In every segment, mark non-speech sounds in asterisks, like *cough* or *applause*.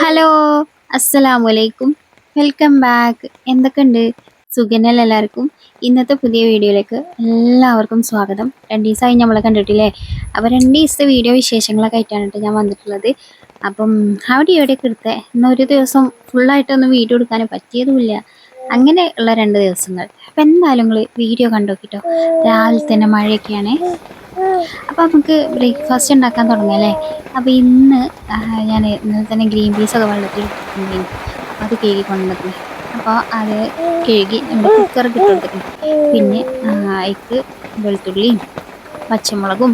Hello അസ്സലാമലൈക്കും welcome back. എന്തൊക്കെയുണ്ട്? സുഖനല്ല എല്ലാവർക്കും? ഇന്നത്തെ പുതിയ വീഡിയോയിലേക്ക് എല്ലാവർക്കും സ്വാഗതം. രണ്ട് ദിവസമായി നമ്മളെ കണ്ടിട്ടില്ലേ? അപ്പോൾ രണ്ട് ദിവസത്തെ വീഡിയോ വിശേഷങ്ങളൊക്കെ ആയിട്ടാണ് ഞാൻ വന്നിട്ടുള്ളത്. അപ്പം അവിടെ ഇവിടെയൊക്കെ എടുത്തത് എന്നാൽ ദിവസം ഫുള്ളായിട്ടൊന്നും വീഡിയോ എടുക്കാൻ പറ്റിയതുമില്ല. അങ്ങനെ ഉള്ള രണ്ട് ദിവസങ്ങൾ. അപ്പം എന്തായാലും നിങ്ങൾ വീഡിയോ കണ്ടോക്കിട്ടോ. രാവിലെ തന്നെ മഴയൊക്കെയാണ്. അപ്പോൾ നമുക്ക് ബ്രേക്ക്ഫാസ്റ്റ് ഉണ്ടാക്കാൻ തുടങ്ങാം അല്ലേ അപ്പോൾ ഇന്ന് ഞാൻ ഇന്നലെ തന്നെ ഗ്രീൻ പീസൊക്കെ വെള്ളത്തിൽ അപ്പോൾ അത് കഴുകി കൊണ്ടുവന്നു അപ്പോൾ അത് കഴുകി നമ്മുടെ കുക്കർ കിട്ടുന്നു പിന്നെ അതിക്ക് വെളുത്തുള്ളിയും പച്ചമുളകും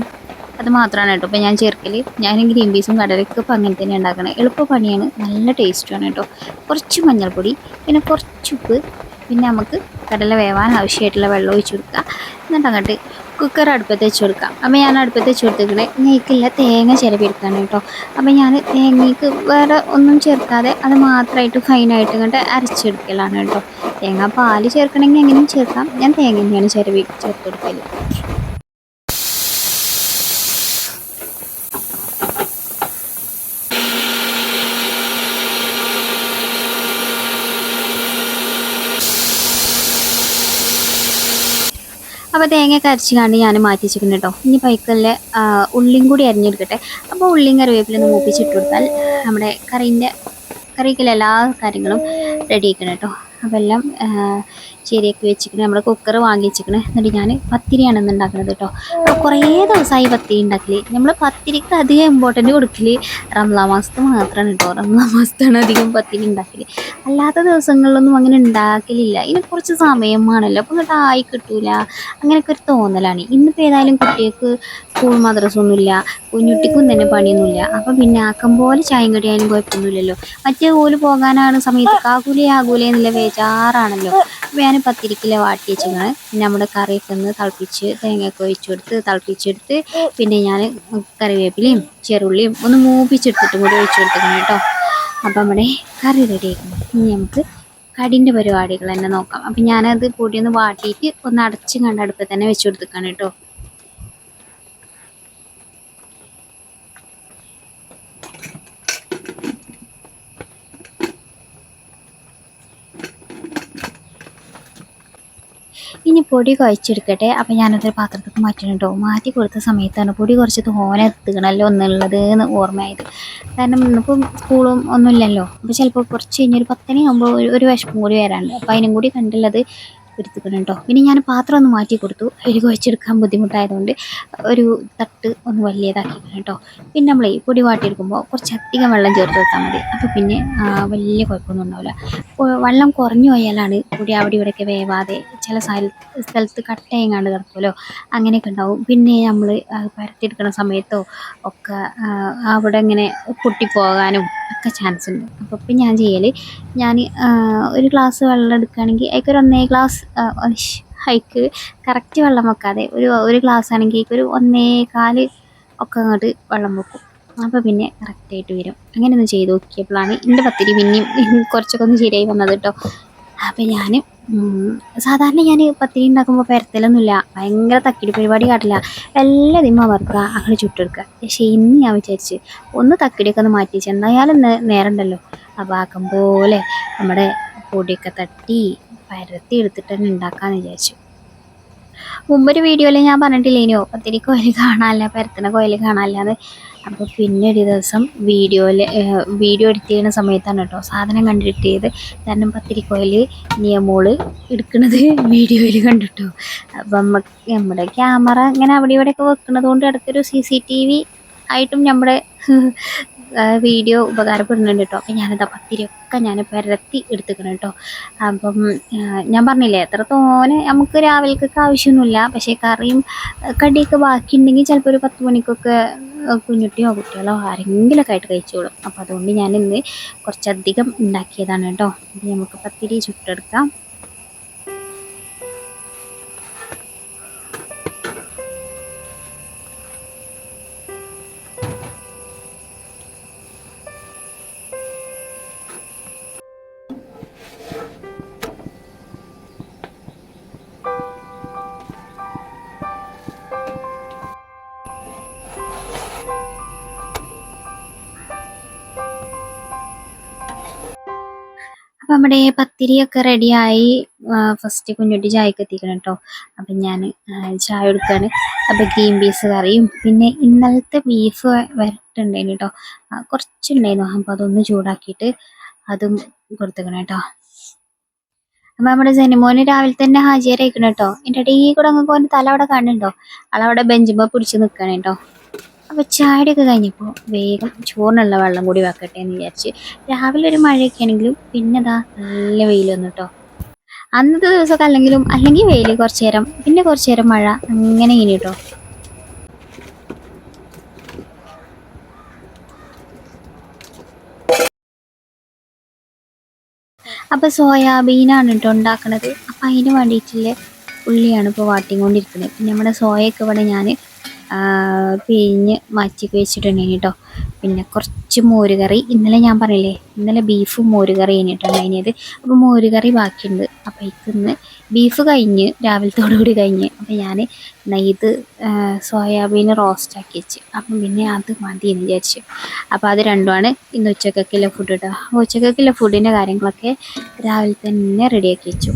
അത് മാത്രമാണ് കേട്ടോ. ഇപ്പോൾ ഞാൻ ചേർക്കൽ ഞാൻ ഗ്രീൻ പീസും കടലൊക്കെ ഇപ്പോൾ അങ്ങനെ തന്നെ ഉണ്ടാക്കണേ. എളുപ്പ പണിയാണ്. നല്ല ടേസ്റ്റുമാണ് കേട്ടോ. കുറച്ച് മഞ്ഞൾപ്പൊടി പിന്നെ കുറച്ച് ഉപ്പ്. പിന്നെ നമുക്ക് കടല വേവാൻ ആവശ്യമായിട്ടുള്ള വെള്ളം ഒഴിച്ച് കൊടുക്കുക. എന്നിട്ട് അങ്ങോട്ട് കുക്കർ അടുപ്പത്ത് വെച്ച് കൊടുക്കാം. അപ്പോൾ ഞാൻ അടുപ്പത്ത് വെച്ച് കൊടുത്തിരിക്കണേ നെയ്ക്കില്ല തേങ്ങ ചിരവിയെടുക്കാണ് കേട്ടോ. അപ്പോൾ ഞാൻ തേങ്ങയ്ക്ക് വേറെ ഒന്നും ചേർക്കാതെ അത് മാത്രമായിട്ട് ഫൈനായിട്ട് ഇങ്ങോട്ട് അരച്ചെടുക്കലാണ് കേട്ടോ. തേങ്ങ പാൽ ചേർക്കണമെങ്കിൽ എങ്ങനെയും ചേർക്കാം. ഞാൻ തേങ്ങ തന്നെയാണ് ചിരവി ചേർത്ത് കൊടുക്കൽ അപ്പോൾ തേങ്ങയൊക്കെ അരച്ച് കണ്ട് ഞാൻ മാറ്റി വെച്ചിട്ടുണ്ട് കേട്ടോ ഇനി പൈക്കലിൽ ഉള്ളിയും കൂടി അരിഞ്ഞെടുക്കട്ടെ. അപ്പോൾ ഉള്ളിയും കറിവേപ്പിലൊന്ന് മൂപ്പിച്ചിട്ട് കൊടുത്താൽ നമ്മുടെ കറീന്റെ കറിക്കുള്ള എല്ലാ കാര്യങ്ങളും റെഡി ആക്കണം കേട്ടോ അപ്പോൾ എല്ലാം ശരിയാക്കി വെച്ചിരിക്കണേ നമ്മൾ കുക്കർ വാങ്ങി വെച്ചിരിക്കണേ. എന്നിട്ട് ഞാൻ പത്തിരിയാണ് ഇന്ന് ഉണ്ടാക്കുന്നത് കേട്ടോ. അപ്പോൾ കുറേ ദിവസമായി പത്തിരി ഉണ്ടാക്കി നമ്മൾ പത്തിരിക്ക് അധികം ഇമ്പോർട്ടന്റ് കൊടുക്കില്ല റംലാ മാസത്ത് മാത്രമാണ് കേട്ടോ. റംലാ മാസത്താണ് അധികം പത്തിരി ഉണ്ടാക്കി അല്ലാത്ത ദിവസങ്ങളിലൊന്നും അങ്ങനെ ഉണ്ടാക്കലില്ല. ഇനി കുറച്ച് സമയമാണല്ലോ അപ്പോൾ ഇങ്ങോട്ട് ആയി കിട്ടൂല. അങ്ങനെയൊക്കെ ഒരു തോന്നലാണ്. ഇന്നിപ്പോൾ ഏതായാലും കുട്ടികൾക്ക് സ്കൂൾ മദ്രസൊന്നുമില്ല. കുഞ്ഞുട്ടിക്കും തന്നെ പണിയൊന്നുമില്ല. അപ്പോൾ പിന്നെ ആക്കം പോലെ ചായം കടിയായാലും കുഴപ്പമൊന്നുമില്ലല്ലോ. മറ്റേ ഓൽ പോകാനാണ് സമയത്ത് കാകൂലേ ആകൂലേ എന്നുള്ള ബേജാറാണല്ലോ. ഞാൻ പത്തിരിക്കിലെ വാട്ടി പിന്നെ നമ്മുടെ കറിയൊക്കെ ഒന്ന് തിളപ്പിച്ച് തേങ്ങയൊക്കെ ഒഴിച്ചു കൊടുത്ത് തിളപ്പിച്ചെടുത്ത് പിന്നെ ഞാൻ കറിവേപ്പിലയും ചെറുള്ളിയും ഒന്ന് മൂപ്പിച്ചെടുത്തിട്ട് കൂടി ഒഴിച്ചു കൊടുത്തിരിക്കണം കേട്ടോ. അപ്പം നമ്മുടെ കറി റെഡി ഇനി നമുക്ക് കടിന്റെ പരിപാടികൾ തന്നെ നോക്കാം. അപ്പം ഞാനത് കൂടി ഒന്ന് വാട്ടിയിട്ട് ഒന്ന് അടച്ച് കണ്ട് അടുപ്പത്ത് തന്നെ വെച്ച് കൊടുത്തിക്കാണ് കേട്ടോ. ഇനി പൊടി കുഴച്ചെടുക്കട്ടെ. അപ്പം ഞാനതൊരു പാത്രത്തേക്ക് മാറ്റുന്നുണ്ടോ മാറ്റി കൊടുത്ത സമയത്താണ് പൊടി കുറച്ച് തോനെ എത്തുകണല്ലോ എന്നുള്ളത് എന്ന് ഓർമ്മയായത്. കാരണം ഇന്നിപ്പം സ്കൂളും ഒന്നുമില്ലല്ലോ. അപ്പോൾ ചിലപ്പോൾ കുറച്ച് കഴിഞ്ഞൊരു പത്തനയാകുമ്പോൾ ഒരു ഒരു വിഷമം കൂടി വരാനുണ്ട് അപ്പോൾ അതിനും കൂടി കണ്ടുള്ളത് എടുത്തുക്കണം കേട്ടോ. പിന്നെ ഞാൻ പാത്രം ഒന്ന് മാറ്റി കൊടുത്തു. ഒരു കുഴച്ചെടുക്കാൻ ബുദ്ധിമുട്ടായതുകൊണ്ട് ഒരു തട്ട് ഒന്ന് വലിയതാക്കിക്കണം കേട്ടോ. പിന്നെ നമ്മൾ ഈ പൊടി വാട്ടിയെടുക്കുമ്പോൾ കുറച്ച് അധികം വെള്ളം ചേർത്ത് വെച്ചാൽ മതി. അപ്പോൾ പിന്നെ വലിയ കുഴപ്പമൊന്നും ഉണ്ടാവില്ല. വെള്ളം കുറഞ്ഞു പോയാലാണ് പൊടി അവിടെ ഇവിടെയൊക്കെ വേവാതെ ചില സ്ഥല- സ്ഥലത്ത് കട്ടയെങ്ങാണ്ട് കിടക്കുമല്ലോ. അങ്ങനെയൊക്കെ ഉണ്ടാവും. പിന്നെ നമ്മൾ പരത്തിയെടുക്കുന്ന സമയത്തോ ഒക്കെ അവിടെ ഇങ്ങനെ പൊട്ടിപ്പോകാനും ഒക്കെ ചാൻസ് ഉണ്ട്. അപ്പോൾ ഇപ്പം ഞാൻ ചെയ്യൽ ഞാൻ ഒരു ഗ്ലാസ് വെള്ളം എടുക്കുകയാണെങ്കിൽ ഒരു ഒന്നേ ഗ്ലാസ് ഹൈക്ക് കറക്റ്റ് വെള്ളം വെക്കാതെ ഒരു ഒരു ഗ്ലാസ് ആണെങ്കിൽ ഒരു ഒന്നേ കാൽ ഒക്കെ അങ്ങോട്ട് വെള്ളം വെക്കും. അപ്പോൾ പിന്നെ കറക്റ്റായിട്ട് വരും. അങ്ങനെ ഒന്ന് ചെയ്ത് നോക്കിയപ്പോഴാണ് എന്റെ പത്തിരി പിന്നെയും കുറച്ചൊക്കെ ഒന്ന് ശരിയായി വന്നത് കേട്ടോ അപ്പോൾ ഞാൻ സാധാരണ ഞാൻ പത്തിരി ഉണ്ടാക്കുമ്പോൾ പരത്തലൊന്നുമില്ല ഭയങ്കര തക്കിടി പരിപാടി കാട്ടില്ല. ദിമ്മ അവർക്ക് അങ്ങനെ ചുട്ടെടുക്കുക പക്ഷേ ഇന്ന് ഞാൻ വിചാരിച്ച് ഒന്ന് തക്കിടിയൊക്കെ ഒന്ന് മാറ്റി വെച്ച് എന്തായാലും നേരമുണ്ടല്ലോ അപ്പോൾ ആക്കും പോലെ നമ്മുടെ പൊടിയൊക്കെ തട്ടി പരത്തി എടുത്തിട്ട് തന്നെ ഉണ്ടാക്കാമെന്ന് വിചാരിച്ചു. മുമ്പൊരു വീഡിയോയിൽ ഞാൻ പറഞ്ഞിട്ടില്ലേനോ പത്തിരി കോയിൽ കാണാനില്ല പരത്തണ കോയിൽ കാണാനില്ലാന്ന്. അപ്പോൾ പിന്നെ ഒരു ദിവസം വീഡിയോയിൽ വീഡിയോ എഡിറ്റ് ചെയ്യുന്ന സമയത്താണ് കേട്ടോ സാധനം കണ്ടിട്ടിയത് കാരണം പത്തിരി കോയിൽ നിയമോൾ എടുക്കുന്നത് വീഡിയോയിൽ കണ്ടിട്ടു. അപ്പം നമ്മുടെ ക്യാമറ ഇങ്ങനെ അവിടെ ഇവിടെയൊക്കെ വെക്കുന്നത് കൊണ്ട് ഇടയ്ക്കൊരു സി സി ടി വി ആയിട്ടും നമ്മുടെ വീഡിയോ ഉപകാരപ്പെടുന്നുണ്ട് കേട്ടോ അപ്പം ഞാനത് പത്തിരിയൊക്കെ ഞാൻ പരത്തി എടുത്തുക്കണം കേട്ടോ അപ്പം ഞാൻ പറഞ്ഞില്ലേ എത്ര തോനെ നമുക്ക് രാവിലേക്കൊക്കെ ആവശ്യമൊന്നുമില്ല പക്ഷേ കറിയും കടിയൊക്കെ ബാക്കിയുണ്ടെങ്കിൽ ചിലപ്പോൾ ഒരു പത്ത് മണിക്കൊക്കെ കുഞ്ഞുട്ടിയോ കുട്ടികളോ ആരെങ്കിലുമൊക്കെ ആയിട്ട് കഴിച്ചോളും. അപ്പോൾ അതുകൊണ്ട് ഞാൻ ഇന്ന് കുറച്ചധികം ഉണ്ടാക്കിയതാണ് കേട്ടോ നമുക്ക് പത്തിരി ചുട്ടെടുക്കാം. നമ്മുടെ പത്തിരിയൊക്കെ റെഡിയായി ഫസ്റ്റ് കുഞ്ഞുട്ടി ചായക്ക് എത്തിക്കണം കേട്ടോ അപ്പം ഞാൻ ചായ എടുക്കുകയാണ് അപ്പം ഗ്രീൻ പീസ് കറിയും പിന്നെ ഇന്നലത്തെ ബീഫ് വരട്ടുണ്ടായിരുന്നു കേട്ടോ കുറച്ചുണ്ടായിരുന്നു അപ്പം അതൊന്ന് ചൂടാക്കിയിട്ട് അതും കൊടുത്തേക്കണം കേട്ടോ അപ്പം നമ്മുടെ ജനിമോന് രാവിലെ തന്നെ ഹാജിയരയിക്കണം കേട്ടോ എന്റെ ഇടയിൽ കൂടെ അങ്ങ് പോകുന്ന തല അവിടെ കാണുന്നുണ്ടോ? ആളവിടെ ബെഞ്ചുമ്പോൾ പിടിച്ച് നിൽക്കണം കേട്ടോ അപ്പോൾ ചായയൊക്കെ കഴിഞ്ഞപ്പോൾ വേഗം ചോറിനുള്ള വെള്ളം കൂടി വെക്കട്ടെ എന്ന് വിചാരിച്ച് രാവിലെ ഒരു മഴയൊക്കെ ആണെങ്കിലും പിന്നെ ദാ നല്ല വെയിൽ വന്നു കേട്ടോ അന്നത്തെ ദിവസമൊക്കെ അല്ലെങ്കിലും അല്ലെങ്കിൽ വെയിൽ കുറച്ച് നേരം പിന്നെ കുറച്ച് നേരം മഴ അങ്ങനെ ഇനി കേട്ടോ അപ്പോൾ സോയാബീനാണ് കേട്ടോ ഉണ്ടാക്കണത്. അപ്പം അതിന് വേണ്ടിയിട്ടുള്ള ഉള്ളിയാണ് ഇപ്പോൾ വാട്ടിക്കൊണ്ടിരിക്കുന്നത്. പിന്നെ നമ്മുടെ സോയൊക്കെ ഇവിടെ ഞാൻ പിഴിഞ്ഞ് മാറ്റി വെച്ചിട്ടുണ്ടെങ്കിൽ കേട്ടോ. പിന്നെ കുറച്ച് മോരുകറി ഇന്നലെ ഞാൻ പറയില്ലേ ഇന്നലെ ബീഫും മോരുകറി കഴിഞ്ഞിട്ടുണ്ടായിരുന്നത് അപ്പോൾ മോരുകറി ബാക്കിയുണ്ട്. അപ്പോൾ ഇന്ന് ബീഫ് കഴിഞ്ഞ് രാവിലത്തോടു കൂടി കഴിഞ്ഞ് അപ്പോൾ ഞാൻ നെയ്ത് സോയാബീൻ റോസ്റ്റ് ആക്കി വെച്ച്. അപ്പം പിന്നെ അത് മതി എന്ന് വിചാരിച്ചു. അപ്പോൾ അത് രണ്ടുമാണ് ഇന്ന് ഉച്ചക്കൊക്കെയുള്ള ഫുഡ് കേട്ടോ അപ്പോൾ ഉച്ചക്കൊക്കെയുള്ള ഫുഡിന്റെ കാര്യങ്ങളൊക്കെ രാവിലെ തന്നെ റെഡിയാക്കി വെച്ചു.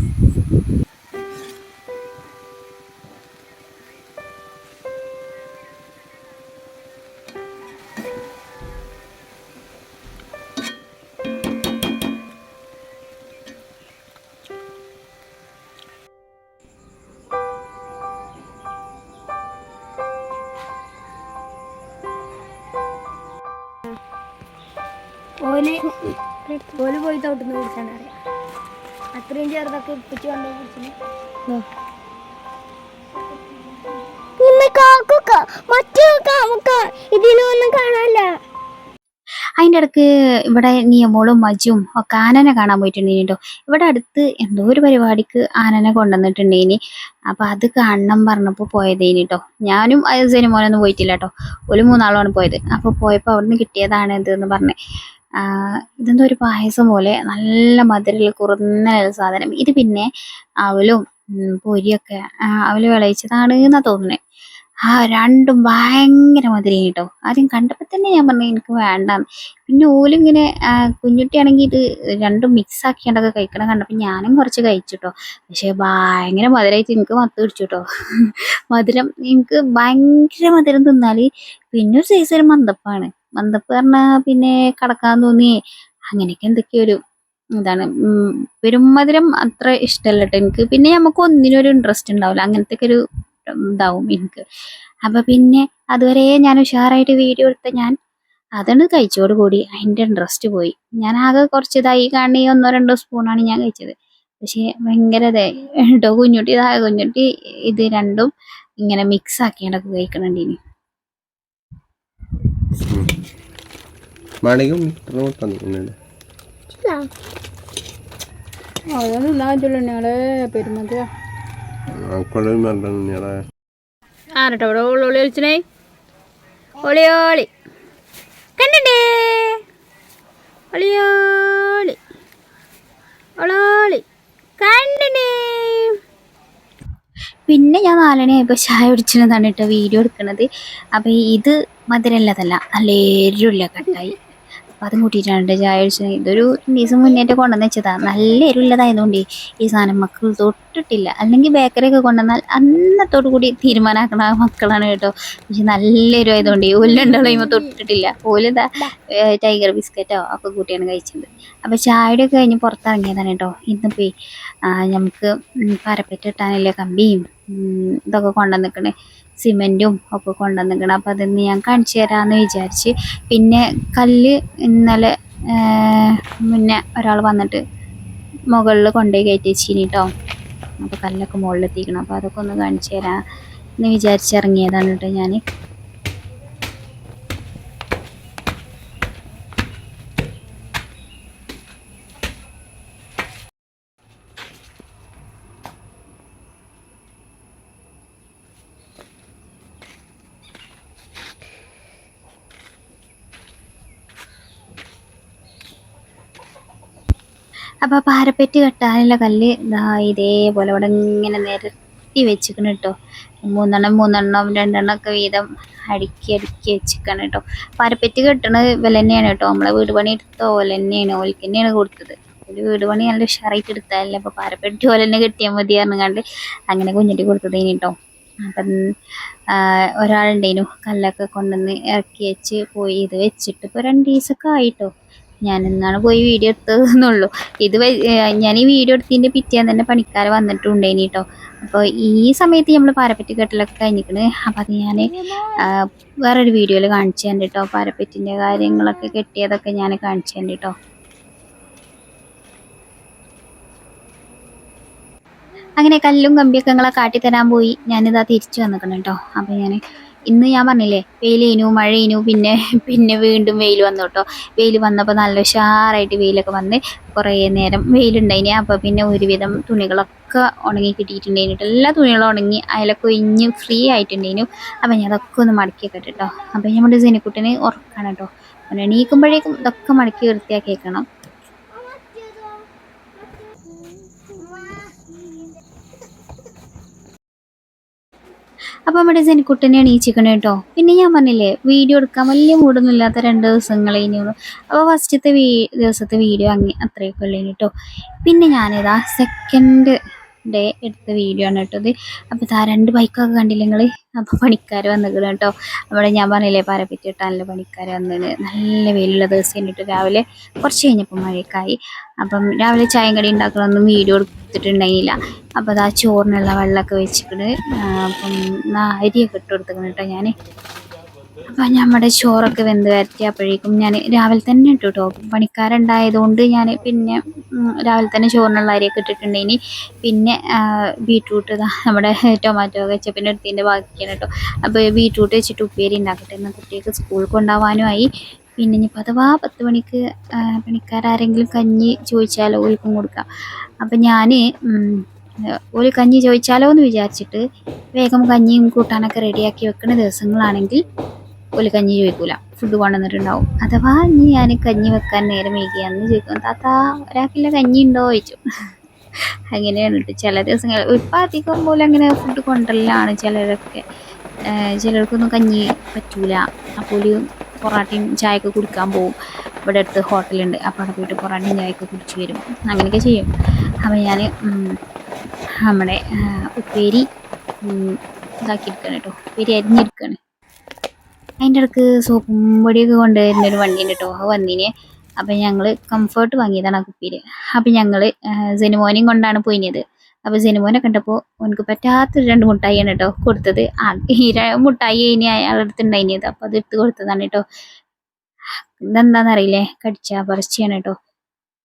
ഓൽ ഓൽ പോയി തോട്ടുന്ന് കുടിച്ചാണ് അറിയാം. അത്രയും ചെറുതൊക്കെ ഇപ്പിച്ച് കൊണ്ടേ കുടിച്ചിന്. ഇതിലൊന്നും കാണാനില്ല. അതിന്റെ ഇടയ്ക്ക് ഇവിടെ നിയമോളും മജും ഒക്കെ ആനനെ കാണാൻ പോയിട്ടുണ്ടേനി കേട്ടോ ഇവിടെ അടുത്ത് എന്തോ ഒരു പരിപാടിക്ക് ആനനെ കൊണ്ടുവന്നിട്ടുണ്ടേനി. അപ്പം അത് കാണണം പറഞ്ഞപ്പോൾ പോയതേനി കേട്ടോ ഞാനും അയസേനും മോനൊന്നും പോയിട്ടില്ല കേട്ടോ ഒരു മൂന്നാളാണ് പോയത്. അപ്പോൾ പോയപ്പോൾ അവിടുന്ന് കിട്ടിയതാണ് ഇത് എന്ന് പറഞ്ഞ്. ഇതെന്തോ ഒരു പായസം പോലെ നല്ല മധുരമുള്ള കുറന്ന സാധനം. ഇത് പിന്നെ അവലും പൊരിയൊക്കെ അവൽ വിളയിച്ചതാണ് എന്നാ തോന്നുന്നത് ആ രണ്ടും ഭയങ്കര മധുരം കേട്ടോ. ആദ്യം കണ്ടപ്പോൾ തന്നെ ഞാൻ പറഞ്ഞു എനിക്ക് വേണ്ട. പിന്നെ ഓലിങ്ങനെ കുഞ്ഞുട്ടിയാണെങ്കിൽ ഇത് രണ്ടും മിക്സ് ആക്കിയാണ്ടൊക്കെ കഴിക്കണം കണ്ടപ്പോൾ ഞാനും കുറച്ച് കഴിച്ചിട്ടോ. പക്ഷേ ഭയങ്കര മധുരമായിട്ട് എനിക്ക് മത്ത് പിടിച്ചു കേട്ടോ മധുരം എനിക്ക് ഭയങ്കര മധുരം തിന്നാൽ പിന്നെ ഒരു സൈസ് ഒരു മന്ദപ്പാണ് മന്ദപ്പ് പറഞ്ഞാൽ പിന്നെ കടക്കാൻ തോന്നി അങ്ങനെയൊക്കെ എന്തൊക്കെയോ ഒരു ഇതാണ്. പെരുമധുരം അത്ര ഇഷ്ടമല്ല കേട്ടോ എനിക്ക്. പിന്നെ നമുക്ക് ഒന്നിനും ഒരു ഇൻട്രസ്റ്റ് ഉണ്ടാവില്ല. അങ്ങനത്തെ ഒക്കെ ഒരു ഇതാവും എനിക്ക്. അപ്പൊ പിന്നെ അതുവരെ ഞാൻ ഉഷാറായിട്ട് വീഡിയോ എടുത്ത ഞാൻ അതാണ് കഴിച്ചോട് കൂടി അതിന്റെ ഇൻട്രസ്റ്റ് പോയി. ഞാൻ ആകെ കുറച്ച് ഇതായി കാണി ഒന്നോ രണ്ടോ സ്പൂണാണ് ഞാൻ കഴിച്ചത്. പക്ഷെ ഭയങ്കര കേട്ടോ കുഞ്ഞുട്ടി ഇതായ കുഞ്ഞുട്ടി ഇത് രണ്ടും ഇങ്ങനെ മിക്സ് ആക്കിയാണ്ടൊക്കെ കഴിക്കണുണ്ട് ഇനി മാണികം തന്നിട്ടുണ്ട്. അതൊന്നും പറ്റുള്ളൂ ഞങ്ങൾ പെരുമതിയാ ആരട്ടോ ഇവിടെ? ഉള്ളി കളിച്ചണേ? ഒളിയോളി കണ്ടേ ഒളിയോളി ഒളോളി കണ്ടേ പിന്നെ ഞാൻ നാലണി ആയപ്പോൾ ചായ കുടിച്ചിരുന്നതാണ് കേട്ടോ വീഡിയോ എടുക്കുന്നത് അപ്പോൾ ഇത് മധുരമുള്ളതല്ല നല്ല എരിവുള്ള കട്ടായി. അപ്പം അതും കൂട്ടിയിട്ടാണ് കേട്ടോ ചായ കുടിച്ചത് ഇതൊരു ദിവസം മുന്നേറ്റ് കൊണ്ടുവന്ന് വെച്ചതാണ് നല്ല എരിവുള്ളതായതുകൊണ്ട് ഈ സാധനം മക്കൾ തൊട്ടിട്ടില്ല. അല്ലെങ്കിൽ ബേക്കറിയൊക്കെ കൊണ്ടുവന്നാൽ അന്നത്തോടു കൂടി തീരുമാനമാക്കണ മക്കളാണ് കേട്ടോ. പക്ഷെ നല്ല എരിവായതുകൊണ്ട് ഓലുണ്ടാവുമ്പോൾ തൊട്ടിട്ടില്ല. ഓലിതാ ടൈഗർ ബിസ്ക്കറ്റോ ഒക്കെ കൂട്ടിയാണ് കഴിച്ചത്. അപ്പോൾ ചായയുടെ ഒക്കെ കഴിഞ്ഞ് പുറത്തിറങ്ങിയതാണ് കേട്ടോ. ഇന്നിപ്പോൾ നമുക്ക് പരപ്പറ്റ് ഇട്ടാനുള്ള കമ്പിയും ഇതൊക്കെ കൊണ്ടുവന്നിക്കണേ. സിമെന്റും ഒക്കെ കൊണ്ടുവന്നിരിക്കണം അപ്പോൾ അതൊന്ന് ഞാൻ കാണിച്ചു തരാമെന്ന് വിചാരിച്ച്. പിന്നെ കല്ല് ഇന്നലെ പിന്നെ ഒരാൾ വന്നിട്ട് മുകളിൽ കൊണ്ടുപോയി കയറ്റി വെച്ചിനി കേട്ടോ അപ്പോൾ കല്ലൊക്കെ മുകളിലെത്തിക്കണം. അപ്പോൾ അതൊക്കെ ഒന്ന് കാണിച്ചു തരാം എന്ന് വിചാരിച്ച് ഇറങ്ങിയതാണ് കേട്ടോ ഞാൻ അപ്പോൾ പാരപ്പറ്റ് കെട്ടാനുള്ള കല്ല് ഇതാ ഇതേപോലെ ഇവിടെ ഇങ്ങനെ നിരത്തി വെച്ചിക്കണം കേട്ടോ. മൂന്നെണ്ണം മൂന്നെണ്ണം രണ്ടെണ്ണം ഒക്കെ വീതം അടുക്കി അടുക്കി വെച്ചിക്കണം കേട്ടോ. പാരപ്പറ്റ് കെട്ടണത് വില തന്നെയാണ് കേട്ടോ. നമ്മളെ വീട് പണി എടുത്ത പോലെ തന്നെയാണ് ഓൽക്ക് തന്നെയാണ് കൊടുത്തത്. ഒരു വീട് പണി നല്ല ഉഷാറായിട്ട് എടുത്താലല്ലേ അപ്പോൾ പാരപ്പെട്ടി പോലെ തന്നെ കെട്ടിയാൽ മതി പറഞ്ഞുകൊണ്ട് അങ്ങനെ കുഞ്ഞിട്ട് കൊടുത്തതേനി കേട്ടോ. അപ്പം ഒരാളുണ്ടേനു കല്ലൊക്കെ കൊണ്ടുവന്ന് ഇറക്കി വെച്ച് പോയി. ഇത് വെച്ചിട്ട് ഇപ്പോൾ രണ്ട് ദിവസമൊക്കെ ആയിട്ടോ ഞാൻ ഇന്നാണ് പോയി വീഡിയോ എടുത്തതെന്നുള്ളൂ. ഇത് ഞാൻ ഈ വീഡിയോ എടുത്തതിന്റെ പിറ്റേന്ന് തന്നെ പണിക്കാർ വന്നിട്ടുണ്ടേനി കേട്ടോ അപ്പോൾ ഈ സമയത്ത് നമ്മൾ പാരപ്പറ്റി കെട്ടലൊക്കെ കഴിഞ്ഞിരിക്കണ് അപ്പോൾ അത് ഞാൻ വേറൊരു വീഡിയോയിൽ കാണിച്ചു തരാം കേട്ടോ പാരപ്പറ്റിന്റെ കാര്യങ്ങളൊക്കെ കെട്ടിയതൊക്കെ ഞാൻ കാണിച്ചു തരാം കേട്ടോ അങ്ങനെ കല്ലും കമ്പിയൊക്കെ നിങ്ങളെ കാട്ടിത്തരാൻ പോയി. ഞാനിതാ തിരിച്ചു വന്നിട്ടുണ്ട് കേട്ടോ അപ്പോൾ ഞാൻ ഇന്ന് ഞാൻ പറഞ്ഞില്ലേ വെയിലേനു മഴയേനു പിന്നെ പിന്നെ വീണ്ടും വെയിൽ വന്നു കേട്ടോ. വെയിൽ വന്നപ്പോൾ നല്ല ഉഷാറായിട്ട് വെയിലൊക്കെ വന്ന് കുറേ നേരം വെയിലുണ്ടായിന്. അപ്പോൾ പിന്നെ ഒരുവിധം തുണികളൊക്കെ ഉണങ്ങി കിട്ടിയിട്ടുണ്ടായിരുന്നു എല്ലാ തുണികളും ഉണങ്ങി അതിലൊക്കെ ഇഞ്ഞ് ഫ്രീ ആയിട്ടുണ്ടായിരുന്നു അപ്പോൾ ഞാൻ അതൊക്കെ ഒന്ന് മടക്കി കേട്ടോ. അപ്പം നമ്മുടെ സിനിക്കുട്ടിന് ഉറക്കാണ് കേട്ടോ. എണീക്കുമ്പോഴേക്കും ഇതൊക്കെ മടക്കി വൃത്തിയാക്കി വെക്കണം. അപ്പോൾ നമ്മുടെ ജനിക്കുട്ടനെ എണീച്ചിക്കണേ കേട്ടോ പിന്നെ ഞാൻ പറഞ്ഞില്ലേ വീഡിയോ എടുക്കാൻ വലിയ മൂടൊന്നും ഇല്ലാത്ത രണ്ട് ദിവസങ്ങൾ ഇനിയുള്ളൂ അപ്പോൾ ഫസ്റ്റത്തെ വീ ദിവസത്തെ വീഡിയോ അങ്ങ് അത്രയൊക്കെ ഉള്ളു കേട്ടോ പിന്നെ ഞാനിതാ സെക്കൻഡ് ഡേ എടുത്ത വീഡിയോ ആണ് കേട്ടോ ഇത്. അപ്പോൾ ഇതാ രണ്ട് ബൈക്കൊക്കെ കണ്ടില്ല നിങ്ങൾ അപ്പോൾ പണിക്കാർ വന്നിക്കണം കേട്ടോ. അവിടെ ഞാൻ പറഞ്ഞില്ലേ പാരപ്പറ്റി ഇട്ടാണല്ലോ പണിക്കാർ വന്നതിന് നല്ല വെയിലുള്ള ദിവസം കഴിഞ്ഞിട്ട് രാവിലെ. കുറച്ച് കഴിഞ്ഞപ്പോൾ മഴയൊക്കെയായി അപ്പം രാവിലെ ചായം കടി ഉണ്ടാക്കണമൊന്നും വീഡിയോ എടുത്തിട്ടുണ്ടായില്ല അപ്പോൾ അതാ ചോറിനുള്ള വെള്ളമൊക്കെ വെച്ചിട്ട് അപ്പം അരിയൊക്കെ ഇട്ട് കൊടുത്തിക്കണം കേട്ടോ ഞാൻ അപ്പം നമ്മുടെ ചോറൊക്കെ വെന്ത് വരത്തിയപ്പോഴേക്കും ഞാൻ രാവിലെ തന്നെ ഇട്ടു കേട്ടോ പണിക്കാരുണ്ടായതുകൊണ്ട് ഞാൻ പിന്നെ രാവിലെ തന്നെ ചോറിനുള്ള അരിയൊക്കെ ഇട്ടിട്ടുണ്ടായിനി പിന്നെ ആ, ബീട്രൂട്ട് നമ്മുടെ ടൊമാറ്റോ കച്ചപ്പിന്റെ എടുത്തതിന്റെ ബാക്കിയാണ് കേട്ടോ അപ്പോൾ ബീട്രൂട്ട് വെച്ചിട്ട് ഉപ്പേരി ഉണ്ടാക്കട്ടെ എന്നാൽ കുട്ടികൾക്ക് സ്കൂൾ കൊണ്ടുപോകാനുമായി പിന്നെ ഇനിയിപ്പോൾ അഥവാ പത്ത് മണിക്ക് പണിക്കാരെങ്കിലും കഞ്ഞി ചോദിച്ചാലോ ഓൽക്കും കൊടുക്കാം. അപ്പം ഞാൻ ഒരു കഞ്ഞി ചോദിച്ചാലോ എന്ന് വിചാരിച്ചിട്ട് വേഗം കഞ്ഞിയും കൂട്ടാനൊക്കെ റെഡിയാക്കി വെക്കുന്ന ദിവസങ്ങളാണെങ്കിൽ ഒരു കഞ്ഞി ചോദിക്കൂല. ഫുഡ് കൊണ്ടുവന്നിട്ടുണ്ടാവും. അഥവാ ഇനി ഞാൻ കഞ്ഞി വെക്കാൻ നേരം വൈകിയാന്ന് ചോദിക്കും താത്ത ഒരാൾക്കില്ല കഞ്ഞി ഉണ്ടോ? ചോദിച്ചു. *laughs* അങ്ങനെയാണ് കേട്ടോ. ചില ദിവസങ്ങൾ ഇപ്പം അധികം പോലും അങ്ങനെ ഫുഡ് കൊണ്ടുവരലാണ് ചിലരൊക്കെ. ചിലർക്കൊന്നും കഞ്ഞി പറ്റൂല. അപ്പോൾ പൊറാട്ടയും ചായയൊക്കെ കുടിക്കാൻ പോകും ഇവിടെ അടുത്ത് ഹോട്ടലുണ്ട്. അപ്പോൾ അവിടെ പോയിട്ട് പൊറാട്ടയും ചായയൊക്കെ കുടിച്ച് വരും. അങ്ങനെയൊക്കെ ചെയ്യും. അപ്പോൾ ഞാൻ നമ്മുടെ ഉപ്പേരി ഉം, ഇതാക്കിയെടുക്കണം കേട്ടോ. ഉപ്പേരി അരിഞ്ഞെടുക്കുകയാണ് അതിന്റെ ഇടയ്ക്ക് സോപ്പും പൊടിയൊക്കെ കൊണ്ടുവരുന്ന ഒരു വണ്ടിയുണ്ട് കേട്ടോ വന്നിന്. അപ്പം ഞങ്ങൾ കംഫർട്ട് വാങ്ങിയതാണ് ആ കുപ്പിയിൽ അപ്പം ഞങ്ങൾ സെനുമോനെയും കൊണ്ടാണ് പോയിനത്. അപ്പോൾ സെനുമോനെ കണ്ടപ്പോൾ എനിക്ക് പറ്റാത്തൊരു രണ്ട് മുട്ടായിയാണ് കേട്ടോ കൊടുത്തത്. ആ ഈ ര- മുട്ടായി ഇനി അയാളുടെ അടുത്ത് ഉണ്ടായിനിയത് അപ്പോൾ അത് എടുത്ത് കൊടുത്തതാണ് കേട്ടോ ഇതെന്താണെന്നറിയില്ലേ കടിച്ച പറിച്ചാണ് കേട്ടോ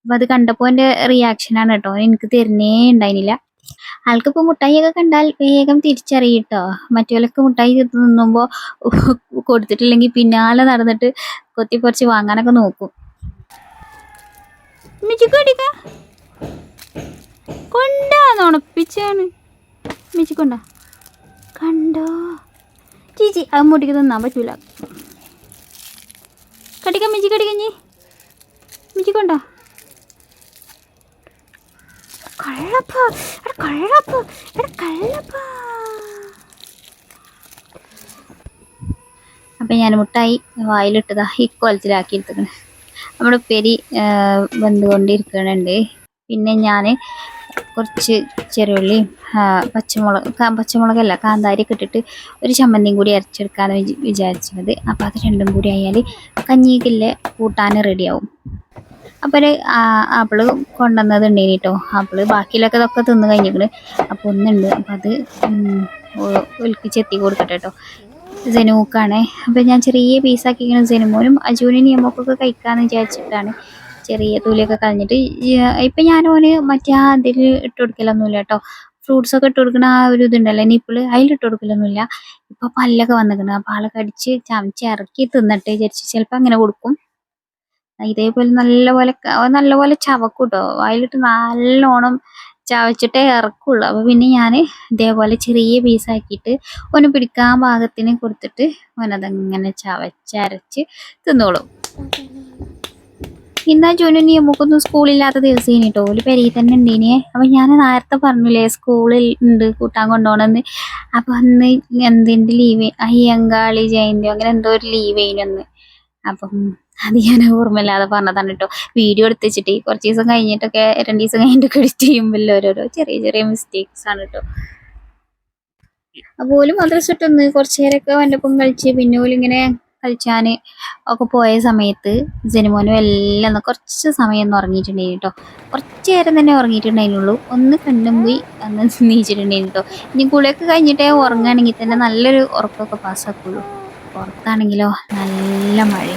അപ്പോൾ അത് കണ്ടപ്പോൾ എന്റെ റിയാക്ഷനാണ് കേട്ടോ എനിക്ക് തരുന്നേ ഉണ്ടായിരുന്നില്ല ആൾക്കിപ്പോൾ മുട്ടായിയൊക്കെ കണ്ടാൽ വേഗം തിരിച്ചറിയും കേട്ടോ മറ്റേലൊക്കെ മുട്ടായി തിന്നുമ്പോൾ *laughs* കൊടുത്തിട്ടില്ലെങ്കിൽ പിന്നാലെ നടന്നിട്ട് കൊത്തി കുറച്ച് വാങ്ങാനൊക്കെ നോക്കും. കൊണ്ടാന്ന് ഉണപ്പിച്ചാണ്. കൊണ്ട. ചേച്ചി അത് മുട്ടിക്ക് തിന്നാൻ പറ്റൂല. കടിക്കാൻ മിച്ചി കടിക്കഞ്ഞി മിച്ചി കൊണ്ടോ കള്ളപ്പ എടാ കള്ളപ്പ എടാ കള്ളപ്പ. അപ്പം ഞാൻ മുട്ടായി വായിലിട്ടതാ ഈ കോലത്തിലാക്കി എടുത്തിക്കണ് നമ്മുടെ ഉപ്പേരി വെന്തുകൊണ്ടിരിക്കണുണ്ട്. പിന്നെ ഞാൻ കുറച്ച് ചെറുള്ളിയും ആ, പച്ചമുളക് പച്ചമുളകല്ല കാന്താരിയൊക്കെ ഇട്ടിട്ട് ഒരു ചമ്മന്തിയും കൂടി അരച്ചെടുക്കാമെന്ന് വിചാ വിചാരിച്ചത്. അപ്പോൾ അത് രണ്ടും കൂടി ആയാൽ കഞ്ഞിക്കില്ല കൂട്ടാൻ റെഡിയാവും. അപ്പോൾ ആപ്പിൾ കൊണ്ടുവന്നത് ഉണ്ടേനി കേട്ടോ ആപ്പിൾ ബാക്കിയിലൊക്കെ ഇതൊക്കെ തിന്ന് കഴിഞ്ഞിട്ട് അപ്പോൾ ഒന്നുണ്ട്. അപ്പോൾ അത് ഒലിപ്പിച്ച് എത്തി കൊടുക്കട്ടെ കേട്ടോ ജനുക്കാണ് അപ്പോൾ ഞാൻ ചെറിയ പീസാക്കിയിരിക്കുന്ന ജനുമോനും അജുവിനും നിയമക്കൊക്കെ കഴിക്കാമെന്ന് വിചാരിച്ചിട്ടാണ്. ചെറിയ തൂലിയൊക്കെ കളഞ്ഞിട്ട് ഇപ്പം ഞാൻ ഓന് മറ്റേ അതിൽ ഇട്ട് കൊടുക്കലൊന്നുമില്ല കേട്ടോ ഫ്രൂട്ട്സ് ഒക്കെ ഇട്ട് കൊടുക്കണ ആ ഒരു ഇതുണ്ടല്ലോ. നിപ്പിൾ ഇട്ട് കൊടുക്കലൊന്നുമില്ല ഇപ്പൊ പല്ലൊക്കെ വന്നിക്കണം. അപ്പോൾ ആളെ കടിച്ച് ചമച്ച് ഇറക്കി തിന്നിട്ട് വിചാരിച്ച് ചിലപ്പോൾ അങ്ങനെ കൊടുക്കും. ഇതേപോലെ നല്ലപോലെ നല്ലപോലെ ചവക്കും കേട്ടോ വായിലിട്ട് നല്ലോണം ചവച്ചിട്ടേ ഇറക്കുള്ളൂ. അപ്പോൾ പിന്നെ ഞാൻ ഇതേപോലെ ചെറിയ പീസാക്കിയിട്ട് ഒന്ന് പിടിക്കാൻ പാകത്തിന് കൊടുത്തിട്ട് ഓനതങ്ങനെ ചവച്ചരച്ച് തിന്നോളും. ഇന്നാ ജൂനു നമുക്കൊന്നും സ്കൂളില്ലാത്ത ദിവസം കേട്ടോ ഒരു പെരിയിൽ തന്നെ ഉണ്ട് ഇനിയെ അപ്പം ഞാൻ നേരത്തെ പറഞ്ഞില്ലേ സ്കൂളിൽ ഉണ്ട് കൂട്ടാൻ കൊണ്ടുപോകണമെന്ന് അപ്പം അന്ന് എന്തിന്റെ ലീവ് അയ്യങ്കാളി ജയന്തി അങ്ങനെ എന്തോ ഒരു ലീവ് അതിനൊന്ന് അപ്പം അത് ഞാൻ ഓർമ്മയില്ലാതെ പറഞ്ഞതാണ് കേട്ടോ. വീഡിയോ എടുത്ത് വെച്ചിട്ട് കുറച്ച് ദിവസം കഴിഞ്ഞിട്ടൊക്കെ രണ്ട് ദിവസം കഴിഞ്ഞിട്ടൊക്കെ എഡിറ്റ് ചെയ്യുമ്പോൾ ഓരോരോ ചെറിയ ചെറിയ മിസ്റ്റേക്സ് ആണ് കേട്ടോ. അപ്പോൾ ഓൽ മദ്രസ ഇട്ടൊന്ന് നേരമൊക്കെ എന്റെ ഒപ്പം കളിച്ച് പിന്നെ പോലും ഇങ്ങനെ കളിച്ചാൻ ഒക്കെ പോയ സമയത്ത് ജനുമോനും എല്ലാം കുറച്ച് സമയം ഒന്ന് ഉറങ്ങിയിട്ടുണ്ടായിരുന്നു കേട്ടോ. കുറച്ച് നേരം തന്നെ ഉറങ്ങിയിട്ടുണ്ടായിരുന്നുള്ളൂ. ഒന്ന് കണ്ണും പോയി അന്ന് നീച്ചിട്ടുണ്ടായിരുന്നു കേട്ടോ. ഇനി കുളിയൊക്കെ കഴിഞ്ഞിട്ടേ ഉറങ്ങുകയാണെങ്കിൽ തന്നെ നല്ലൊരു ഉറക്കമൊക്കെ പാസ്സാക്കുള്ളൂ പുറത്താണെങ്കിലോ നല്ല മഴ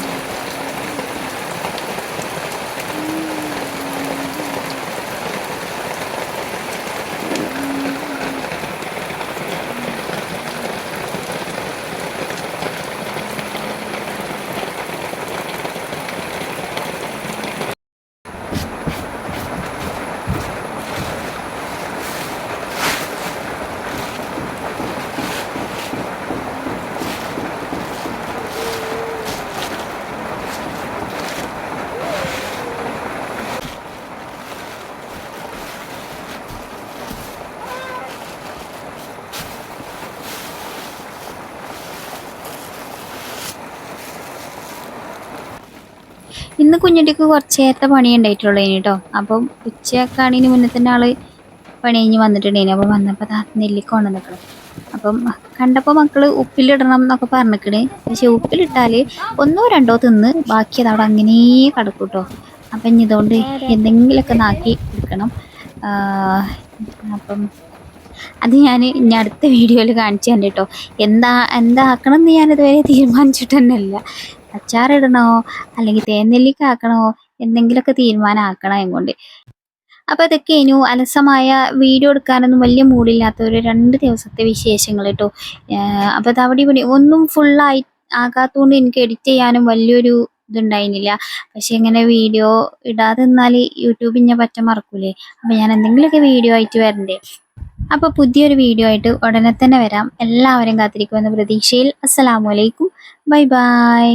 ഇന്ന് കുഞ്ഞുട്ടിക്ക് കുറച്ച് നേരത്തെ പണി ഉണ്ടായിട്ടുള്ളൂ കേട്ടോ അപ്പം ഉച്ചയൊക്കെ ആണെങ്കിൽ മുന്നേ തന്നെ ആൾ പണി കഴിഞ്ഞ് വന്നിട്ടുണ്ടായിന്. അപ്പം വന്നപ്പോൾ ദാ നെല്ലിക്ക നിൽക്കണം അപ്പം കണ്ടപ്പോൾ മക്കൾ ഉപ്പിലിടണം എന്നൊക്കെ പറഞ്ഞിക്കണ്. പക്ഷെ ഉപ്പിലിട്ടാൽ ഒന്നോ രണ്ടോ തിന്ന് ബാക്കി അത് അവിടെ അങ്ങനെ കിടക്കും കേട്ടോ അപ്പം ഇനി ഇതുകൊണ്ട് എന്തെങ്കിലുമൊക്കെ നാക്കി എടുക്കണം. അപ്പം അത് ഞാൻ ഇനി അടുത്ത വീഡിയോയിൽ കാണിച്ചു തന്നെ കേട്ടോ എന്താ എന്താക്കണം എന്ന് ഞാനിതുവരെ തീരുമാനിച്ചിട്ട് അച്ചാറിടണോ? അല്ലെങ്കിൽ തേനെല്ലിക്ക ആക്കണോ എന്തെങ്കിലുമൊക്കെ തീരുമാനമാക്കണം എങ്കൊണ്ട് എങ്ങോണ്ട് അപ്പൊ അതൊക്കെ ഇനി അലസമായ വീഡിയോ എടുക്കാനൊന്നും വലിയ മൂടില്ലാത്ത ഒരു രണ്ട് ദിവസത്തെ വിശേഷങ്ങൾ കേട്ടോ. അപ്പൊ അത് അവിടെ ഇവിടെ ഒന്നും ഫുള്ളായി ആകാത്തോണ്ട് എനിക്ക് എഡിറ്റ് ചെയ്യാനും വലിയൊരു ഇതുണ്ടായിരുന്നില്ല. പക്ഷെ ഇങ്ങനെ വീഡിയോ ഇടാതെ നിന്നാൽ യൂട്യൂബിൽ ഞാൻ പറ്റ മറക്കൂലേ. അപ്പൊ ഞാൻ എന്തെങ്കിലുമൊക്കെ വീഡിയോ ആയിട്ട് വരണ്ടേ. അപ്പൊ പുതിയൊരു വീഡിയോ ആയിട്ട് ഉടനെ തന്നെ വരാം. എല്ലാവരും കാത്തിരിക്കുമെന്ന പ്രതീക്ഷയിൽ. അസ്സലാമു അലൈക്കും. Bye bye.